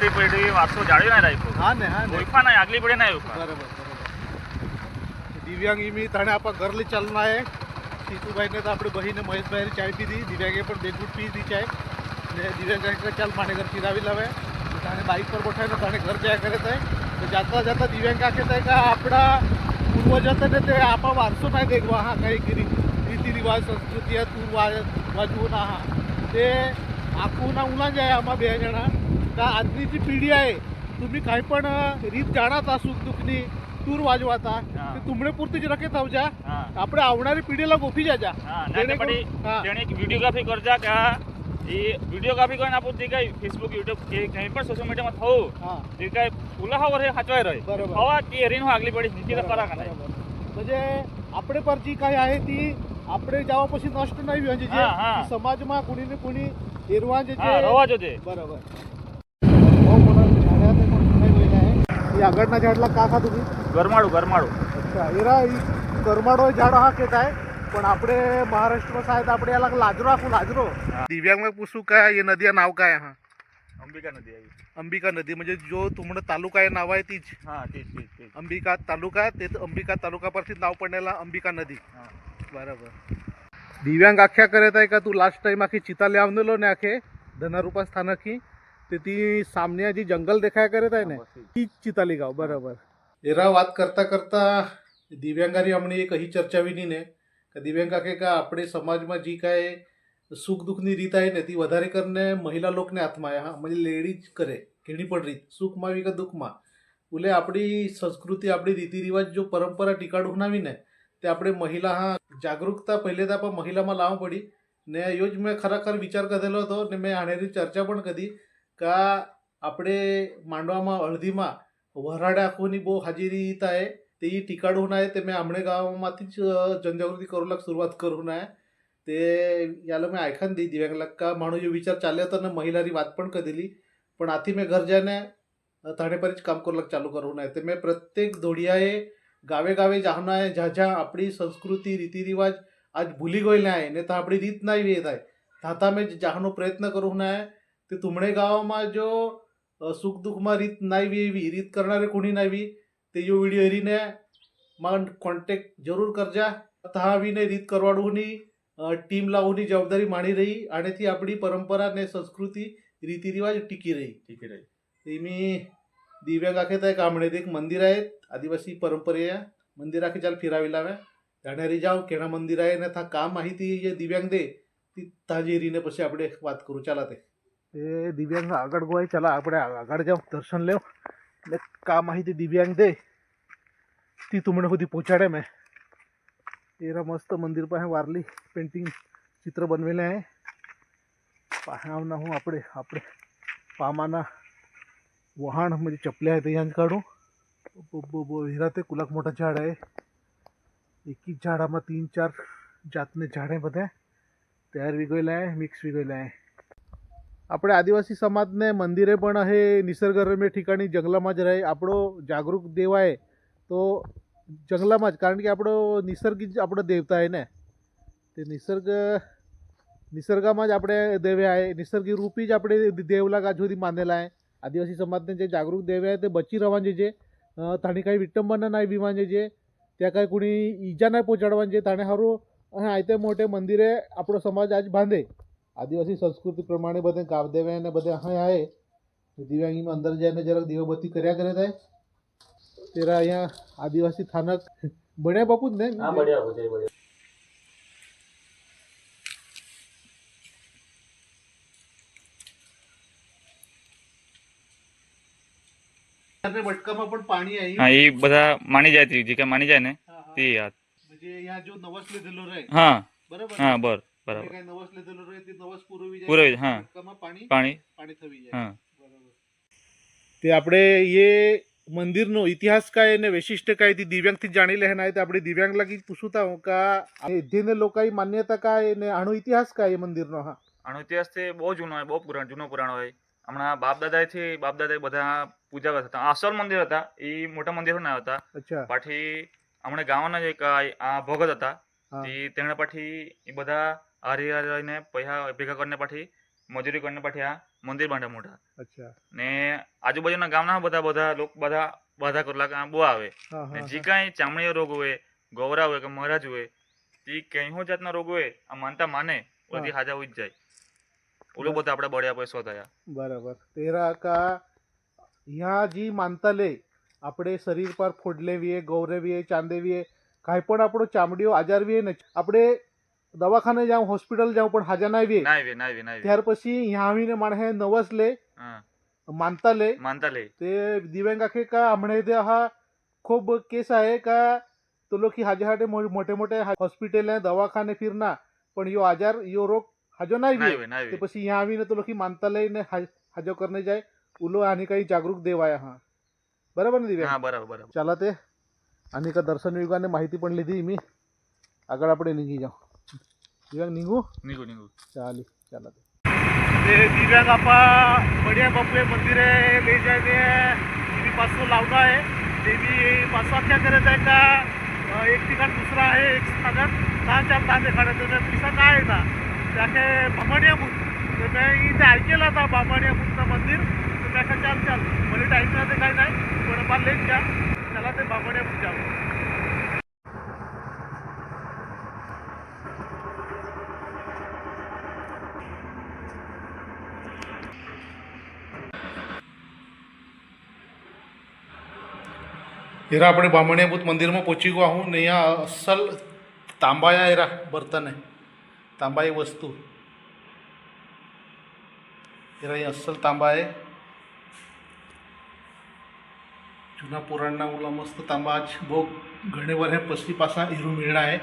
આવતી પેઢી વારસો જાળવી ના રાખ્યો. હા ને હા ઓળખા નહીં આગલી પેઢી ના ઓળખા બરાબર બરાબર. દિવ્યાંગ ઈમી તણે આપા ઘરલી ચાલના હે સીતુભાઈને તો આપણે બહીને મહેશભાઈને ચાય પીધી. દિવ્યાંગે પણ બે પી દીધી ચાય. ને દિવ્યાંગ ચાલ માને ઘર ફિરાવી લાવે. તાણે બાઇક પર બોઠાય તો તાણે ઘર જયા કરે થાય તો જાતા જાતા દિવ્યાંગ કાકે થાય કે આપણા પૂર્વજો હતા તે આપણા વારસો ના દેખવા. હા કઈ કંઈક રીતિ રિવાજ સંસ્કૃતિ હતું વાજવું ના હા. તે આખું ના ઉના જાય આમાં બે જણા. का आजची जी पिढी आहे. तुम्ही काही पण रीत जाणत असू दुखणी तूर वाजवाता ते तुमडे पुरती जिरके थांबू द्या आपण आवडणारी पिढीला गोपी जा जा. व्हिडिओग्राफी कर जा का? व्हिडिओग्राफी करून आपण जे काही फेसबुक युट्यूब काही पण सोशल मीडियामध्ये थाऊ जे काय फुला हवर हे हाचवाय रे हवा ती हेरीन वागली पडे करा का म्हणजे आपले पर जी काही आहे ती आपले जेव्हापासून नष्ट नाही म्हणजे समाज मा कुणी ने कुणी हिरवा जे रवाज होते बरोबर. या गडना झाडला का खा तुम्ही? गरमाडू गरमाडू अच्छा हिरा गरमाडो झाड हा केत आहे पण आपले महाराष्ट्र साहेब आपण याला लाजरो आपण लाजरो. दिव्यांग पुसू काय हे नदी नाव काय हा? अंबिका नदी आहे. अंबिका नदी म्हणजे जो तुमडं तालुका आहे नाव आहे तीच. हा तीच अंबिका तालुका ते अंबिका तालुका पारशीच नाव पडण्याला अंबिका नदी. हां. बरोबर. दिव्यांग आख्या करत आहे का तू? लास्ट टाइम आखी चिताले आणलो नाही आखे धनारूपा स्थानक. ही તેથી સામને હજી જંગલ દેખાયા કરે થાય ને? ना ती चिताली गाव बरोबर એરા વાત કરતા કરતા દિવ્યાંગાની હમણાં એક અહીં ચર્ચા વિની ને કે દિવ્યાંગા કે આપણે સમાજમાં જે કાંઈ સુખ દુઃખની રીત આવે ને તે વધારે કરીને મહિલા લોકને હાથમાં આવે હા म्हणजे લેડીજ કરે ઘણી પણ રીત સુખમાં આવી કે દુઃખમાં? એટલે આપણી સંસ્કૃતિ આપણી રીતિરિવાજ જો પરંપરા ટીકાડું બનાવી ને તે આપણે મહિલા હા જાગૃતતા પહેલે તો આપણે મહિલામાં લાવવા પડી. ને એ જ મેં ખરેખર વિચાર કરેલો હતો ને મેં આનેરી ચર્ચા પણ કરી का કા આપણે માંડવામાં અડધીમાં વરાડા આંખોની બહુ હાજરી થાય તે टिकाडून आहे ते मी आमणे गावामातीच जनजागृती करूला सुरुवात करून आहे. ते याला मी ऐकान दी दिव्यांगला का माणूस विचार चालले होता ना महिलारी वाद पण कधीली पण आधी मी घर जाणे थाणेपरीच काम करू चालू करून आहे. ते मी प्रत्येक धोडियाए गावे गावे जाऊन आहे ज्या ज्या आपली संस्कृती रीतिरिवाज आज भुली गोयले आहे नाही तर आपली रीत नाही येत आहे. तर आता मी जाहनो प्रयत्न करून आहे તે તુમણે ગાવામાં જો અ, સુખ દુઃખમાં રીત ના આવી એવી રીત કરનારે કોણી ના આવી તે જો વિડીયો એરીને માં કોન્ટેક્ટ જરૂર કરજા તા આવીને રીત કરવાડુંની ટીમ લાવવાની જવાબદારી માણી રહી આનેથી આપણી પરંપરા ને સંસ્કૃતિ રીતિ રિવાજ ટીકી રહી ठीक आहे ते मी दिव्यांग आखेत आहे कांबळेत एक मंदिर आहे आदिवासी परंपरे मंदिर आखे चाल फिरावी लावे જાણેરી જાઓ કેણા મંદિર આવે ને તા કામ માહિતી જે દિવ્યાંગ દે તી તાજી રીને પછી આપણે વાત કરું ચાલા તે એ દિવ્યાંગ આગળ ગોય ચાલો આપણે આગળ જાઉં દર્શન લેવું એટલે કા માહિતી દિવ્યાંગ દે ती तुमने સુધી પહોંચાડે મેં એરા મસ્ત મંદિર પાસે વારલી પેઇન્ટિંગ ચિત્ર બનવેલા હે પાહાવના હું આપણે આપણે પામાના વહાણ म्हणजे चपल्या आहेत यांच काढू हिरा ते कुलाक मोठा झाड आहे एकी झाडाમાં तीन चार जातने झाडे બધા તૈયાર વીગોયેલા હે મિક્સ વીગોયેલા હે આપણે આદિવાસી સમાજને મંદિરે પણ હે નિસર્ગરમ્ય ઠેકાણી જંગલામાં જ રહે. આપણો જાગૃત દેવાય તો જંગલામાં જ, કારણ કે આપણો નિસર્ગ જ આપણો દેવતા એને તે નિસર્ગ, નિસર્ગમાં જ આપણે દેવ્યાય નિસર્ગ રૂપી જ આપણે દેવલા કાજ સુધી માનેલા આદિવાસી સમાજને જે જાગૃત દેવ્યા તે બચી રહેવાની જે. તાણી કાંઈ વિટંબના નહીં બીવાની જે. ત્યાં કાંઈ કોણી ઈજા નહીં પહોંચાડવાની જે તાણે સારું અને આ રીતે મોટે મંદિરે આપણો સમાજ આજ બાંધે. આદિવાસી સંસ્કૃતિ પ્રમાણે બધે કાવદેવે ને બધે અહીંયા આવે દિવ્યાંગીમાં અંદર જઈને જરાક દીવાબત્તી કર્યા કરે થાય. તેરા અહીંયા આદિવાસી થાનક બન્યા બાપુ જ ને? પણ પાણી આવ્યું એ બધા માની જાય ત્રીજી કે માની જાય ને? તે યાદ. જો નવસ લીધેલો રહે. હા. બરાબર? હા બરાબર બરાબર. તે પૂરવી હા. પાણી પાણી. થવી હા. તે આપણે ये मंदिरનો इतिहास काय आणि वैशिष्ट्य काय ती दिव्यांगથી જાણી લેહના आहे ते આપણે દિવ્યાંગલાકી પૂછતા હું કા ઇધીને લોકાઈ માન્યતા કાય ને આનો ઇતિહાસ કાય મંદિરનો હા. આનો ઇતિહાસ તે બહુ જૂનો હોય બહુ પુરાણો જૂનો પુરાણ હોય. હમણાં બાપ દાદા થી બાપ દાદા બધા પૂજા કરતા હતા. આસલ મંદિર હતા એ મોટા મંદિર ના હતા અચ્છા. પાછી હમણાં ગામના જ એક આ ભગત હતા. તે પાછી એ બધા હારી હારીને પૈસા ભેગા કરીને પાછી મજૂરી કરીને પાછી આ મંદિર બાંધ્યા મોટા અચ્છા ને આજુબાજુના ગામના બધા બધા લોકો બધા બધા કલાક આ બહુ આવે હા ને હા જે કાંઈ ચામડીયો રોગ હોય ગૌરા હોય કે મહારાજ હોય તે કઈ હો જાતના રોગ હોય આ માનતા માને ઓથી હાજા હોય જ જાય ઓલો બધા આપણા બળ્યા પૈસો થયા बरोबर तेरा का ह्या जी मानता લે આપણે શરીર પર ફોડલેવીએ ગૌરવીએ ચાંદેવીએ કાંઈ પણ આપણો ચામડીઓ આજારવીએ ને આપણે દવાખાને જાઉં હોસ્પિટલ જાઉં પણ હાજર ના આવીએ. ત્યાર પછી અહીંયા આવીને માણસે નવસ લે માનતા લે. માનતા લે. તે દિવ્યાંગ આખે કા હમણે તે હા ખૂબ કેસ આયે કા તો લોકી હાજર હાટે મોટે મોટે હોસ્પિટલ દવાખાને ફિરના પણ યો આજાર યો રોગ હાજો ના આવીએ. તે પછી અહીંયા આવીને તો લોકી માનતા લઈને હાજો કરને જાય. ઉલો આની કઈ જાગૃત દેવાયા હા. બરાબર ને દિવ્યાંગ? હા બરાબર બરાબર. ચાલો તે. આની કા દર્શન યુગાને માહિતી પણ લીધી મી. આગળ આપણે નીકળી જાઉં. दिव्यांग निघू? निघू निघू. चालेल चला दिव्यांग आपा बढिया बापले मंदिर आहे ले जायचे देवी पासून लावणं आहे. देवी पाचव्या करत आहे का? एक ठिकाण दुसरा आहे एक स्थानक. दहा चार तांदे काढायचं? पिसा काय आहे ना? त्याखे बामण्या मुन तर मी इथे ऐकेला होता बामण्या मुनचं मंदिर. तर त्याच्या चाल चाल मला ऐकलं ते काही नाही. पण मला लेट घ्या. त्याला ते बामण्या मुन जावं. हीरा આપણે બામણિયાભૂત મંદિરમાં પહોંચી ગયા હું ને અહીંયા અસલ તાંબાયા હીરા બર્તન હે તાંબાઈ વસ્તુ હીરા અહીંયા અસલ તાંબા હે જૂના પુરાણના ઓલા મસ્ત તાંબા આજ બહુ ઘણી વાર હે પછી પાછા હીરું મેળા હે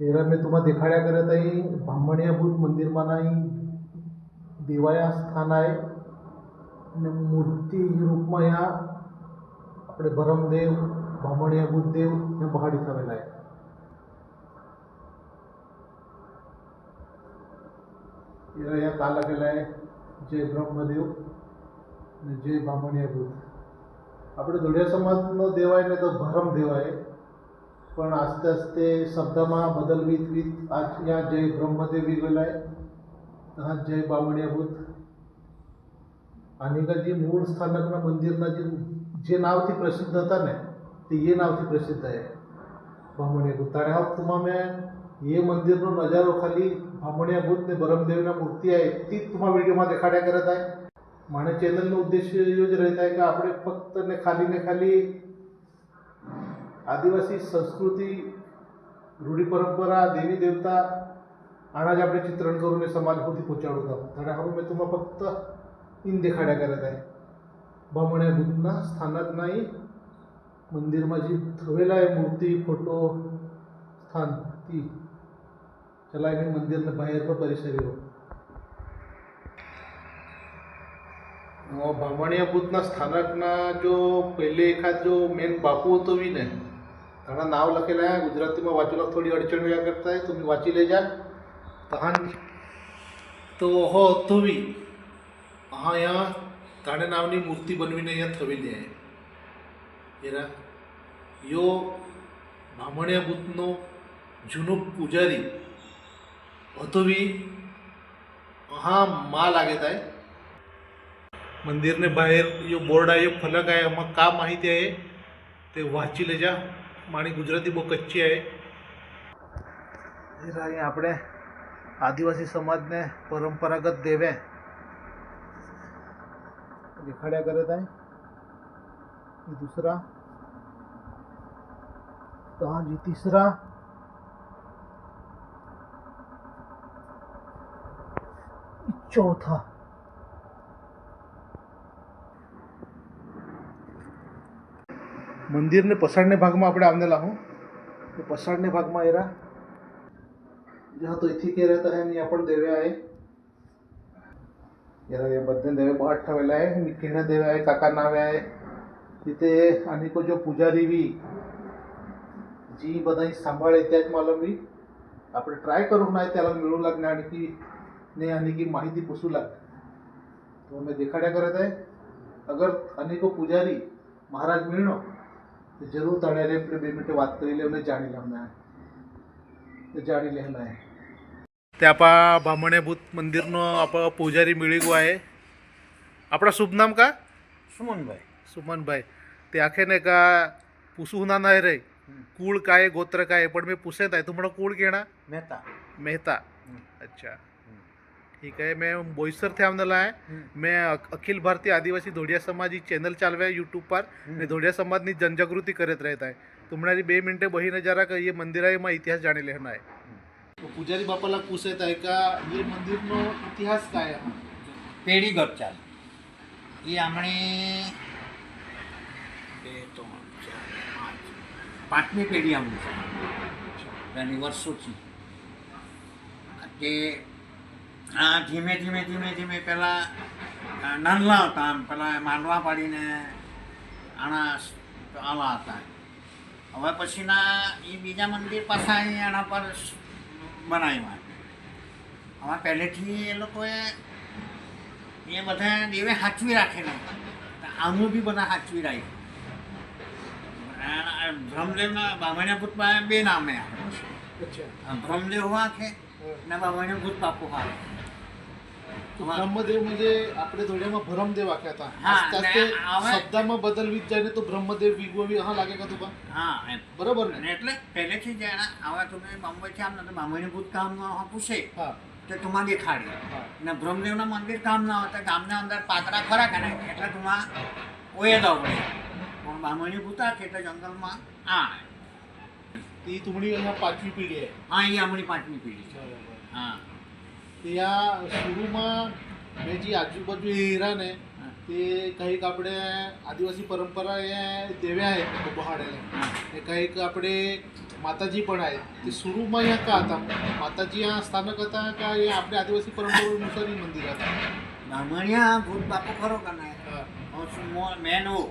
तेरा मी तुम्हाला देखाड्या करत आहे ब्राह्मणीयभूत मंदिरमाना દેવાયા સ્થાન आहे અને મૂર્તિ રૂપમાં યા આપણે ભરમદેવ બ્રાહ્મણીય બુદ્ધદેવ ને પહાડી થયેલા आहे तेरा या काला केला आहे जय ब्रह्मदेव અને જય બ્રાહ્મણીય બુદ્ધ આપણે દોઢિયા સમાજનો દેવાય ને તો ભરમ દેવાય पण आस्ते आस्ते शब्दमा बदलवीत वीत आज या जय ब्रह्मदेवी गेलाय हा जय बावड्याभूत आणि का जी मूळ स्थानकनं मंदिरला जी जे नाव ती प्रसिद्ध होता ना ते हे नाव ती प्रसिद्ध आहे. बामणियाभूत आणि हा तुम्हा मॅ हे मंदिर न नजारो खाली बामणियाभूत ने ब्रह्मदेवीना मूर्ती आहे ती तुम्हा व्हिडिओमध्ये देखाड्या करत आहे. माने चॅनलनं उद्देश योज रहता आहे का आपण फक्त ने खाली ने खाली आदिवासी संस्कृती रूढी परंपरा देवी देवता अनाज आपले चित्रण करून मी समाजभूती पोचाडत आहोत धड्याहून मी तुम्हाला फक्त इन देखाड्या करत आहे. बमण्या गुतना स्थानक नाही. मंदिर माझी थवेला आहे मूर्ती फोटो स्थान ती. त्याला मी मंदिरनं बाहेर परिसर येऊ भ्रमणीय बुद्धना स्थानक ना जो पहिले एखाद जो मेन बापू होतो विनय ઘણા નાવ લખેલા ગુજરાતીમાં વાંચેલા થોડી અડચણ વ્યા કરતા હોય તમે વાંચી લઈ જા તહાન તો હો થવી હા અહીંયા તાણે નામની મૂર્તિ બનવીને અહીંયા થવી દે એરા યો બ્રાહ્મણ્ય બુદ્ધનો જૂનો પૂજારી હતો બી હા માં લાગે તાય મંદિરને बाहेर यो बोर्ड आहे फलक आहे मग का माहिती आहे ते वाची लेजा મારી ગુજરાતી બહુ કચ્ચી आहे એરા અહીંયા આપણે આદિવાસી સમાજને પરંપરાગત દેવે દેખાડ્યા करत आहे दुसरा हा जी तिसरा चौथा મંદિરને પછાડને ભાગમાં આપણે આવેલા હું તો પછાડને ભાગમાં એરા जहाँ तो इथे के रहता है यहाँ पण देवे आहे याला या बद्दल देवे बहुत ठेवलेला आहे मिठीनं देवे आहे काका नावे आहे तिथे आणि को जो पुजारी बी जी बधाई सांभाळे त्याच मला मी આપણે ટ્રાય કરું ના त्याला मिळू लागणे आणि की ने आणि की माहिती पुसू लागते તો અમે દેખાડ્યા કરે થાય અગર અનેકો પૂજારી મહારાજ મીણો તો જરૂર તળે આપણે બે મિનિટે વાત કરી લે અને જાણી લે હમણાં. જાણી લે હમણાં. તે આપા બામણે ભૂત મંદિરનો આપા પૂજારી મેળવી ગયો હે આપણા શુભ નામ કા? સુમનભાઈ. સુમનભાઈ. તે આખે ને કા પૂછવું ના ના રહી. કુળ કાય ગોત્ર કાય પણ મેં પૂછે તા તું મને કુળ કેણા? મહેતા. મહેતા. અચ્છા. ठीक आहे मैं बोईसर थे आमनेला आहे મેં અખ- અખિલ ભારતીય આદિવાસી ધોડિયા સમાજી ચેનલ ચાલવે યુટ્યુબ પર ને ધોડિયા સમાજની જનજાગૃતિ કરત રહેતા है तुम्हारी બે મિનિટે બહીને જરા કે ये મંદિર आहे માં ઇતિહાસ જાણી લેના है પૂજારી બાપાલા પૂછત आहे का ये મંદિરનો ઇતિહાસ काय आहे પેઢી ગપચાલ એ આમણે બે ત્રણ ચાર પાંચ પાંચમી પેઢી આમની છે એની વર્ષોથી કે આ ધીમે ધીમે ધીમે ધીમે પહેલાં નાનલા હતા આમ. પહેલાં માંડવા પાડીને આના આલા હતા. હવે પછીના એ બીજા મંદિર પાછા એના પર બનાવ્યા. હવે પહેલેથી એ લોકોએ એ બધા દેવે સાચવી રાખેલા. આનું બી બધા સાચવી રાખ્યું. આ બ્રહ્મદેવના બામણ્યા ભૂતમાં બે નામે આવે ભ્રમદેવ વાંખે ને બામણ્યા ભૂત બાપુ આવે તો બ્રહ્મદેવ म्हणजे આપણે ધોડિયામાં ભરમદેવ આખ્યા હતા હા, આસ્તે આસ્તે ને હવે- શબ્દામાં બદલવી જ જાય ને તો બ્રહ્મદેવ વિગોવી હા લાગે કા તું હા એમ બરોબર ને અને એટલે પહેલેથી જ એના હવે તમે બોમ્બેથી આમ નથી બામણ્યા ભૂત કામ પૂછે હા તો તુમાં દેખાડી હા ને બ્રહ્મદેવના મંદિર કામ ના હોય તો ગામના અંદર પાતરા ખરા કે નહીં એટલે તુમાં ઓએ દો પડે પણ બામણી ભૂતા છે એટલે જંગલમાં આ ती तुमची અહીંયા પાંચમી પેઢી आहे હા એ આમની પાંચમી પેઢી છે હા ત્યાં શરૂમાં મેં જે આજુબાજુ હીરાને તે કંઈક આપણે આદિવાસી પરંપરા એ દેવ્યા હે બહાડેલા. ને કંઈક આપણે માતાજી પણ આવે તે શરૂમાં અહીંયા કા હતા? માતાજી આ સ્થાનક હતા કે અહીંયા આપણે આદિવાસી પરંપરા અનુસાર મંદિર હતા? બ્રાહ્મણિયા ભૂત બાપુ ખરો કનાય મેન હો.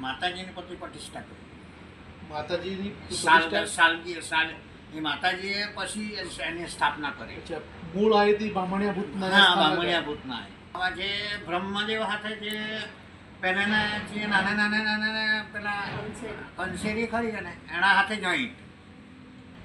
માતાજીની પછી પ્રતિષ્ઠા કરી. માતાજીની સાલગીર સાલ એ માતાજીએ પછી એની સ્થાપના કરી. મૂળ આયતી બામણિયા ભૂતના હા બામણિયા ભૂતના આવા જે બ્રહ્મદેવ હાથે જે પહેલાના જે નાના નાના નાના પેલા કંસેરી ખરી ને એના હાથે જોઈન્ટ.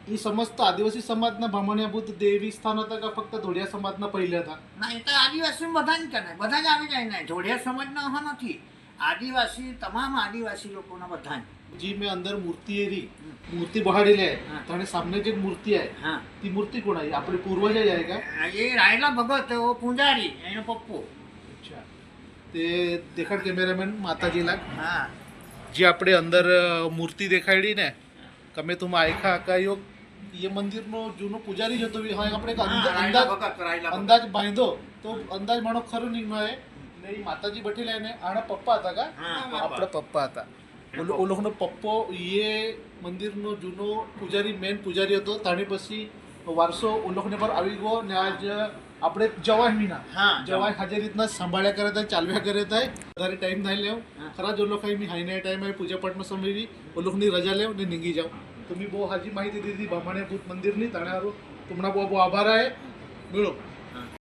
એ સમસ્ત આદિવાસી સમાજના ભ્રમણ્યા ભૂત દેવી સ્થાન હતા કે ફક્ત ધોળિયા સમાજના પહેલા હતા? ના એ તો આદિવાસી બધા જ બધા જ આવી જાય ને. ધોળિયા સમાજના નથી. આદિવાસી તમામ આદિવાસી લોકોના બધા જ जी में अंदर मूर्ती आहे री मूर्ती बहाडलेली आहे हा. आणि सामने जी मूर्ती आहे હા ती मूर्ती कोण आहे आपले पूर्वज आहे का એ રાયલા ભગત એવો પૂંજારી એનો પપ્પો अच्छा તે દેખાડ કેમેરામેન માતાજીલા હા જે આપણે અંદર અ, મૂર્તિ દેખાડી ને તમે તું આયખા આકાયો એ મંદિરનો જૂનો પૂજારી જ હતો બી. હા આપણે એક હા, અંદા- રાયલા અંદાજ ભગત રાયલા ભગત. અંદાજ બાંધો તો અંદાજ માણો ખરો નીકળ્યો आहे એ માતાજી ભઠી એને આના પપ્પા હતા કા? આપણા પપ્પા હતા. ઓ લોકોનો પપ્પો. એ મંદિરનો જૂનો પૂજારી મેન પૂજારી હતો. તાણી પછી વારસો ઓલોકને લોકોને પર આવી ગયો ને આજ આપણે જવાહમીના હા જવાય. હાજર રીતના સંભાળ્યા કરે થાય ચાલ્યા કરે થાય. વધારે ટાઈમ ના લેવ. ખરા જો લોકો મેં હાઈને ટાઈમે પૂજા પાઠનો સમય બી ઓ રજા લેવ ને નીંગી જાવ. તો મેં બહુ હાજી માહિતી દીધી બામણે ભૂત મંદિરની. તાણે હારું. તમને બહુ બહુ આભાર આવે મેળો